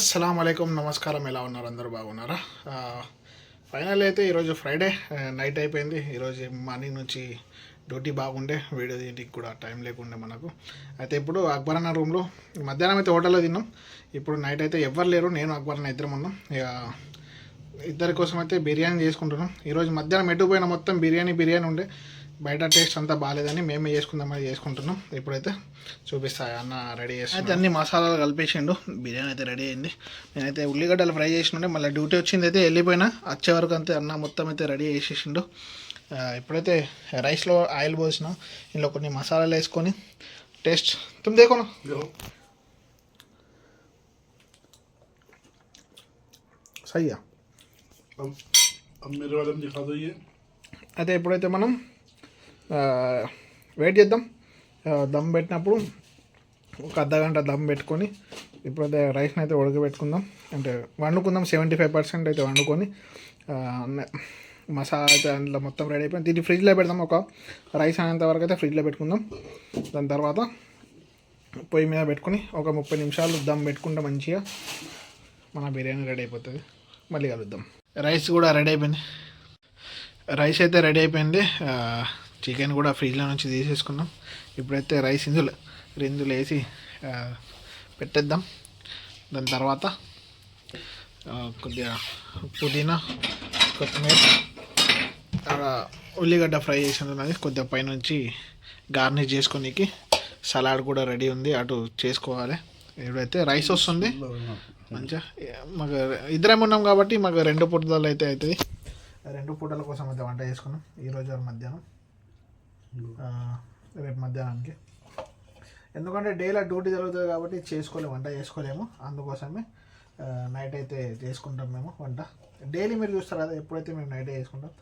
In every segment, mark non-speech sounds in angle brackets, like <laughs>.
అస్సలం అయికం నమస్కారం. ఎలా ఉన్నారు? అందరూ బాగున్నారా? ఫైనల్ అయితే ఈరోజు ఫ్రైడే. నైట్ అయిపోయింది. ఈరోజు మార్నింగ్ నుంచి డ్యూటీ బాగుండే. వీడియో తీయడానికి కూడా టైం లేకుండే మనకు. అయితే ఇప్పుడు అక్బర్ అన్న రూమ్లో మధ్యాహ్నం అయితే హోటల్లో తిన్నాం. ఇప్పుడు నైట్ అయితే ఎవ్వరు లేరు. నేను అక్బర్ అన్న ఇద్దరం ఉన్నాం. ఇక ఇద్దరి కోసం అయితే బిర్యానీ చేసుకుంటున్నాం. ఈరోజు మధ్యాహ్నం ఎటు మొత్తం బిర్యానీ బిర్యానీ ఉండే. బయట టేస్ట్ అంతా బాగాలేదని మేమే చేసుకుందామని చేసుకుంటున్నాం ఇప్పుడైతే చూపిస్తా అన్న రెడీ చేసి అయితే అన్ని మసాలాలు కలిపేసిండు బిర్యానీ అయితే రెడీ అయింది నేనైతే ఉల్లిగడ్డలు ఫ్రై చేసిండే మళ్ళీ డ్యూటీ వచ్చింది అయితే వెళ్ళిపోయినా వచ్చే వరకు అంతే అన్న మొత్తం అయితే రెడీ చేసేసిండు ఆ, ఇప్పుడైతే రైస్లో ఆయిల్ పోసిన ఇందులో కొన్ని మసాలాలు వేసుకొని టేస్ట్ తుమ్ దేకోనా సయ్యా अब अब मेरे वाले में दिखा दो ये అయితే ఎప్పుడైతే మనం ఆ, వెయిట్ చేద్దాం. దమ్ పెట్టినప్పుడు ఒక అర్ధ గంట దమ్ పెట్టుకొని ఇప్పుడైతే రైస్ని అయితే ఉడకబెట్టుకుందాం. అంటే వండుకుందాం సెవెంటీ ఫైవ్ పర్సెంట్ అయితే వండుకొని మసాలా అయితే అందులో మొత్తం రెడీ అయిపోయింది. దీన్ని ఫ్రిడ్జ్లో పెడదాం. ఒక రైస్ అనేంత వరకు అయితే ఫ్రిడ్జ్లో పెట్టుకుందాం. దాని తర్వాత పొయ్యి మీద పెట్టుకొని ఒక ముప్పై నిమిషాలు దమ్ పెట్టుకుంటే మంచిగా మన బిర్యానీ రెడీ అయిపోతుంది. మళ్ళీ కలుద్దాం. రైస్ కూడా రెడీ అయిపోయింది. రైస్ అయితే రెడీ అయిపోయింది. చికెన్ కూడా ఫ్రిడ్జ్లో నుంచి తీసేసుకున్నాం. ఇప్పుడైతే రైస్ ఇందులో ఇందులో వేసి పెట్టేద్దాం. దాని తర్వాత కొద్దిగా పుదీనా కొత్తిమీర ఉల్లిగడ్డ ఫ్రై చేసింది ఉన్నది. కొద్దిగా పైనుంచి గార్నిష్ చేసుకోనికి సలాడ్ కూడా రెడీ ఉంది. అటు చేసుకోవాలి. ఇప్పుడైతే రైస్ వస్తుంది. మంచిగా మాకు ఇద్దరం ఉన్నాం కాబట్టి మాకు రెండు పూటలు అయితే అవుతుంది రెండు పూటల కోసం అయితే వంట చేసుకున్నాం. ఈరోజు మధ్యాహ్నం. రేపు మధ్యాహ్నానికి. ఎందుకంటే డేలో డ్యూటీ జరుగుతుంది కాబట్టి చేసుకోలేము వంట చేసుకోలేము. అందుకోసమే నైట్ అయితే చేసుకుంటాం మేము వంట. డైలీ మీరు చూస్తారు కదా ఎప్పుడైతే మేము నైట్ చేసుకుంటాం?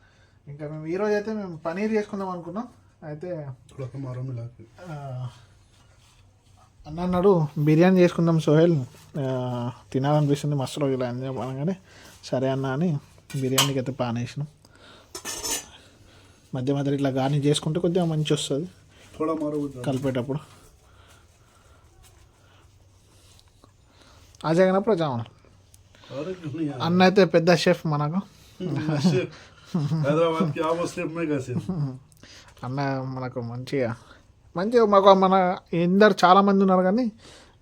ఇంకా మేము ఈరోజు అయితే మేము పనీర్ చేసుకుందాం అనుకున్నాం. అయితే అన్న అన్నాడు బిర్యానీ చేసుకుందాం సోహెల్. తినాలనిపిస్తుంది మస్తు రోజులు అని చెప్పనగానే సరే అన్న అని బిర్యానీకి అయితే పానేసినాం. మధ్య మధ్య ఇట్లా గార్నిష్ చేసుకుంటే కొద్దిగా మంచి వస్తుంది కలిపేటప్పుడు. ఆ జగనప్పుడు జామ అన్న అయితే పెద్ద షెఫ్ మనకు. అన్న మనకు మంచిగా మంచిగా మాకు మన ఎందరు చాలామంది ఉన్నారు కానీ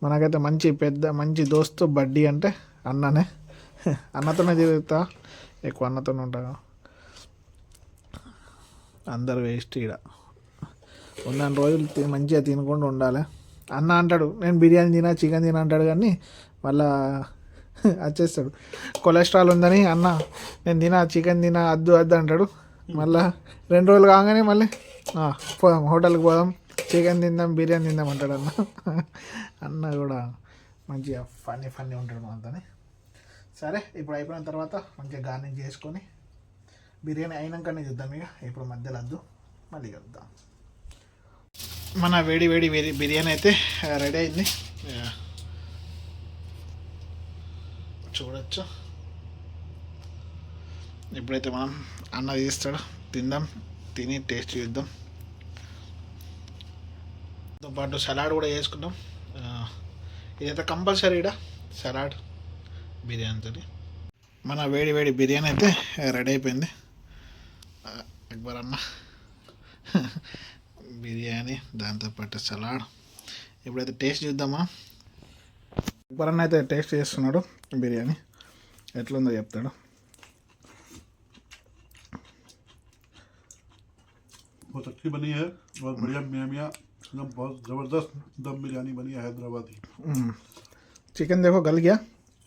మనకైతే మంచి పెద్ద మంచి దోస్తు బడ్డీ అంటే అన్ననే. అన్నతోనే తిరుగుతా ఎక్కువ అన్నతోనే ఉంటాం. అందరు వేస్ట్ ఇక్కడ ఉన్న రోజులు మంచిగా తినకుండా ఉండాలి. అన్న అంటాడు నేను బిర్యానీ తినా చికెన్ తినా అంటాడు కానీ మళ్ళా <laughs> వచ్చేస్తాడు. కొలెస్ట్రాల్ ఉందని అన్న నేను తినా చికెన్ తినా అద్దు అద్దు అంటాడు. మళ్ళా రెండు రోజులు కాగానే మళ్ళీ పోదాం హోటల్కి పోదాం చికెన్ తిందాం బిర్యానీ తిందాం అంటాడు అన్న. <laughs> అన్న కూడా మంచిగా ఫన్నీ ఫన్నీ ఉంటాడు మనతోని సరే ఇప్పుడు అయిపోయిన తర్వాత మంచిగా గార్నింగ్ చేసుకొని బిర్యానీ అయినాకనే చూద్దాం ఇక. ఇప్పుడు మధ్యలో వద్దు. మళ్ళీ కలుద్దాం. మన వేడి వేడి బిర్యానీ అయితే రెడీ అయింది. చూడొచ్చు. ఇప్పుడైతే మనం అన్న తీస్తాడు తిందాం. తిని టేస్ట్ చేద్దాం. దాంతో పాటు సలాడ్ కూడా చేసుకుందాం. ఇదైతే కంపల్సరీ ఇడ సలాడ్ బిర్యానీతో మన వేడి వేడి బిర్యానీ అయితే రెడీ అయిపోయింది. అక్బర్ అన్న బిర్యానీ దాంతోపాటు సలాడ్ ఇప్పుడైతే టేస్ట్ చూద్దామా అక్బర్ అన్న అయితే టేస్ట్ చేస్తున్నాడు బిర్యానీ ఎట్లుందో చెప్తాడు बहुत अच्छी बनी है बहुत बढ़िया मियाँ मियाँ एकदम बहुत ज़बरदस्त दम बिरयानी बनी है हैदराबादी चिकन देखो गल गया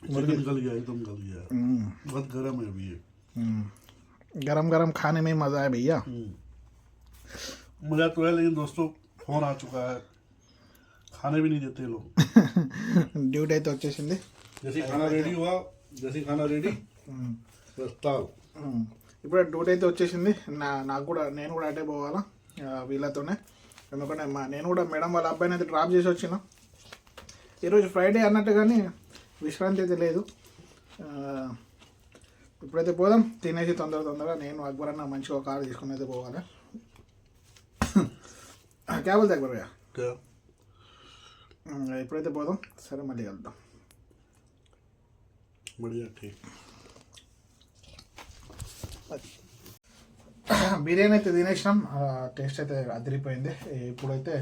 चिकन गल गया एकदम गल गया हम्म, बहुत गर्म है अभी ये हम्म। गरम गरम खाने में ही मज़ा है भैया मज़ा तो है लेकिन दोस्तों फोन आ चुका है खाने भी नहीं देते ये लोग <laughs> డ్యూటీ అయితే వచ్చేసింది जैसे खाना रेडी हुआ जैसे खाना रेडी ఉమ్, बस ताव ఉమ్. ఇప్పుడు డ్యూటీ అయితే వచ్చేసింది నా నాకు కూడా నేను కూడా అటే పోవాలా ఆ, వీళ్ళతోనే ఎందుకంటే మా నేను కూడా మేడం వాళ్ళ అబ్బాయిని అయితే డ్రాప్ చేసి వచ్చిన ఈరోజు ఫ్రైడే అన్నట్టు కానీ విశ్రాంతి అయితే లేదు ఆ, ఇప్పుడైతే పోదాం. తినేసి తొందర తొందరగా నేను అక్బర్ అన్న మంచిగా ఒక కారు తీసుకుని అయితే పోవాలి. క్యాబ్ వెళ్తే అక్బర్ ఇప్పుడైతే పోదాం. సరే మళ్ళీ వెళ్దాం బిర్యానీ అయితే తినేసినాం. టేస్ట్ అయితే అదిరిపోయింది. ఇప్పుడైతే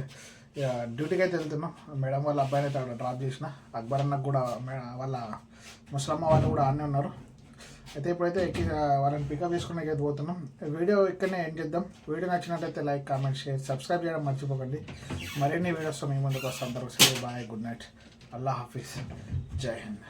డ్యూటీకి అయితే వెళ్తున్నాం. మేడం వాళ్ళ అబ్బాయిని అయితే అక్కడ డ్రాప్ చేసిన. అక్బర్ అన్న కూడా వాళ్ళ ముసలమ్మ వాళ్ళు కూడా అన్నీ ఉన్నారు. అయితే ఇప్పుడైతే ఎక్కి వాళ్ళని పికప్ చేసుకునే అయితే పోతున్నాం. వీడియో ఇక్కడనే ఎండ్ చేద్దాం. వీడియో నచ్చినట్లయితే లైక్ కామెంట్ షేర్ సబ్స్క్రైబ్ చేయడం మర్చిపోకండి. మరిన్ని వీడియోస్ మీ ముందుకు వస్తాం. తర్వాత బాయ్ గుడ్ నైట్ అల్లా హాఫీజ్ జై హింద్